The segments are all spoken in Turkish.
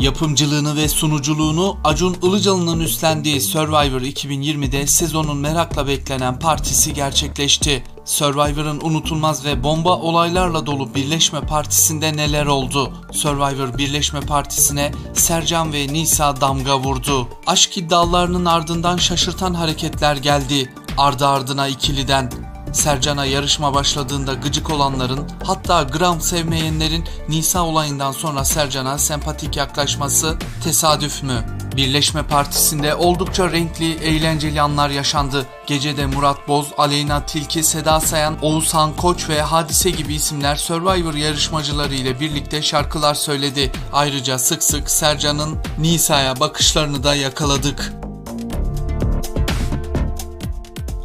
Yapımcılığını ve sunuculuğunu Acun Ilıcalı'nın üstlendiği Survivor 2020'de sezonun merakla beklenen partisi gerçekleşti. Survivor'ın unutulmaz ve bomba olaylarla dolu Birleşme Partisi'nde neler oldu? Survivor Birleşme Partisi'ne Sercan ve Nisa damga vurdu. Aşk iddialarının ardından şaşırtan hareketler geldi. Ardı ardına ikiliden. Sercan'a yarışma başladığında gıcık olanların hatta gram sevmeyenlerin Nisa olayından sonra Sercan'a sempatik yaklaşması tesadüf mü? Birleşme Partisi'nde oldukça renkli, eğlenceli anlar yaşandı. Gecede Murat Boz, Aleyna Tilki, Seda Sayan, Oğuzhan Koç ve Hadise gibi isimler Survivor yarışmacıları ile birlikte şarkılar söyledi. Ayrıca sık sık Sercan'ın Nisa'ya bakışlarını da yakaladık.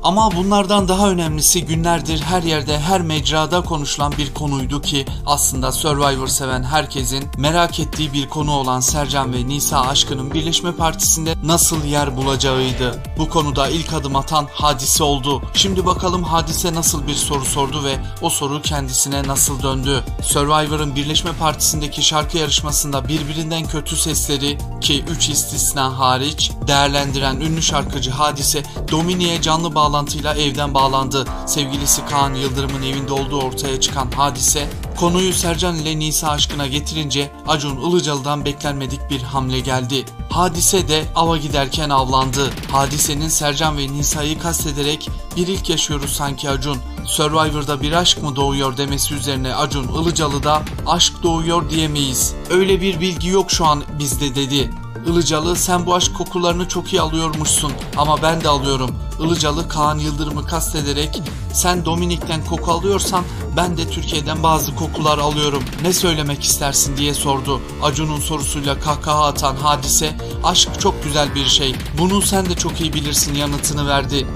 Ama bunlardan daha önemlisi günlerdir her yerde her mecrada konuşulan bir konuydu ki aslında Survivor seven herkesin merak ettiği bir konu olan Sercan ve Nisa aşkının Birleşme Partisi'nde nasıl yer bulacağıydı. Bu konuda ilk adım atan hadise oldu. Şimdi bakalım hadise nasıl bir soru sordu ve o soru kendisine nasıl döndü. Survivor'ın Birleşme Partisi'ndeki şarkı yarışmasında birbirinden kötü sesleri ki 3 istisna hariç değerlendiren ünlü şarkıcı Hadise Domini'ye canlı bağlantıyla evden bağlandı. Sevgilisi Kaan Yıldırım'ın evinde olduğu ortaya çıkan Hadise konuyu Sercan ile Nisa aşkına getirince Acun Ilıcalı'dan beklenmedik bir hamle geldi. Hadise de ava giderken avlandı. Hadisenin Sercan ve Nisa'yı kastederek bir ilk yaşıyoruz sanki Acun. Survivor'da bir aşk mı doğuyor demesi üzerine Acun Ilıcalı da aşk doğuyor diyemeyiz. Öyle bir bilgi yok şu an bizde dedi. Ilıcalı sen bu aşk kokularını çok iyi alıyormuşsun ama ben de alıyorum. Ilıcalı Kaan Yıldırım'ı kastederek sen Dominik'ten koku alıyorsan ben de Türkiye'den bazı kokular alıyorum. Ne söylemek istersin diye sordu. Acun'un sorusuyla kahkaha atan hadise aşk çok güzel bir şey. Bunu sen de çok iyi bilirsin yanıtını verdi.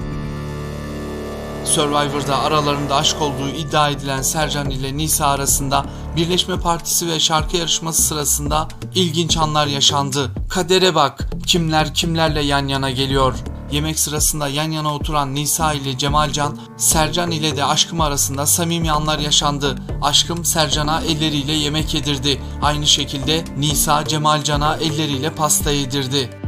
Survivor'da aralarında aşk olduğu iddia edilen Sercan ile Nisa arasında Birleşme Partisi ve şarkı yarışması sırasında ilginç anlar yaşandı. Kadere bak, kimler kimlerle yan yana geliyor. Yemek sırasında yan yana oturan Nisa ile Cemalcan, Sercan ile de aşkım arasında samimi anlar yaşandı. Aşkım Sercan'a elleriyle yemek yedirdi. Aynı şekilde Nisa Cemalcan'a elleriyle pasta yedirdi.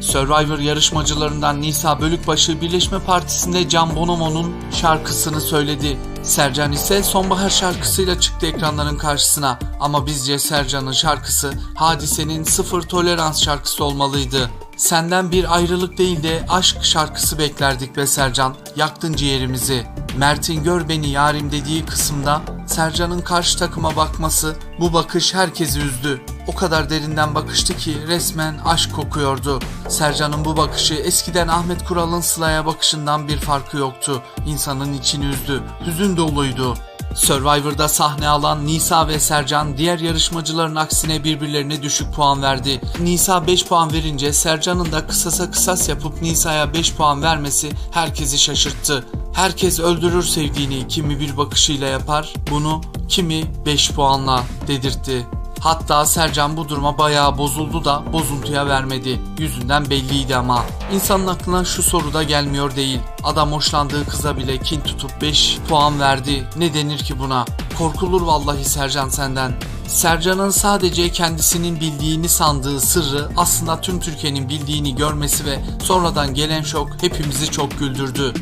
Survivor yarışmacılarından Nisa Bölükbaşı Birleşme Partisi'nde Can Bonomo'nun şarkısını söyledi. Sercan ise sonbahar şarkısıyla çıktı ekranların karşısına ama bizce Sercan'ın şarkısı Hadise'nin sıfır tolerans şarkısı olmalıydı. Senden bir ayrılık değil de aşk şarkısı beklerdik be Sercan. Yaktın ciğerimizi. Mert'in gör beni yarim dediği kısımda Sercan'ın karşı takıma bakması bu bakış herkesi üzdü. O kadar derinden bakıştı ki resmen aşk kokuyordu. Sercan'ın bu bakışı eskiden Ahmet Kural'ın Sıla'ya bakışından bir farkı yoktu. İnsanın içini üzdü. Hüzün doluydu. Survivor'da sahne alan Nisa ve Sercan diğer yarışmacıların aksine birbirlerine düşük puan verdi. Nisa 5 puan verince Sercan'ın da kısasa kısas yapıp Nisa'ya 5 puan vermesi herkesi şaşırttı. Herkes öldürür sevdiğini kimi bir bakışıyla yapar, bunu kimi 5 puanla dedirtti. Hatta Sercan bu duruma bayağı bozuldu da bozuntuya vermedi. Yüzünden belliydi ama. İnsanın aklına şu soru da gelmiyor değil. Adam hoşlandığı kıza bile kin tutup 5 puan verdi. Ne denir ki buna? Korkulur vallahi Sercan senden. Sercan'ın sadece kendisinin bildiğini sandığı sırrı aslında tüm Türkiye'nin bildiğini görmesi ve sonradan gelen şok hepimizi çok güldürdü.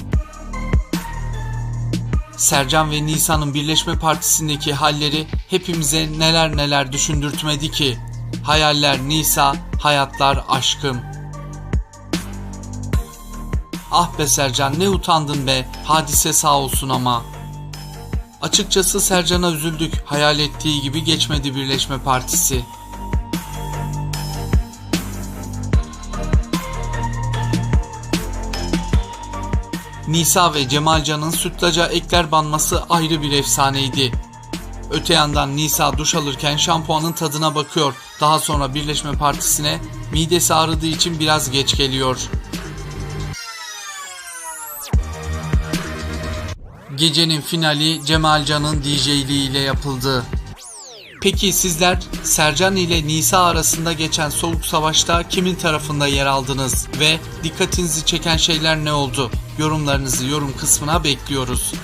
Sercan ve Nisa'nın Birleşme Partisi'ndeki halleri hepimize neler neler düşündürtmedi ki. Hayaller Nisa, hayatlar aşkım. Ah be Sercan ne utandın be, hadise sağ olsun ama. Açıkçası Sercan'a üzüldük, hayal ettiği gibi geçmedi Birleşme Partisi. Nisa ve Cemalcan'ın sütlaca ekler banması ayrı bir efsaneydi. Öte yandan Nisa duş alırken şampuanın tadına bakıyor. Daha sonra Birleşme Partisi'ne midesi ağrıdığı için biraz geç geliyor. Gecenin finali Cemalcan'ın DJ'liği ile yapıldı. Peki sizler Sercan ile Nisa arasında geçen soğuk savaşta kimin tarafında yer aldınız ve dikkatinizi çeken şeyler ne oldu? Yorumlarınızı yorum kısmına bekliyoruz.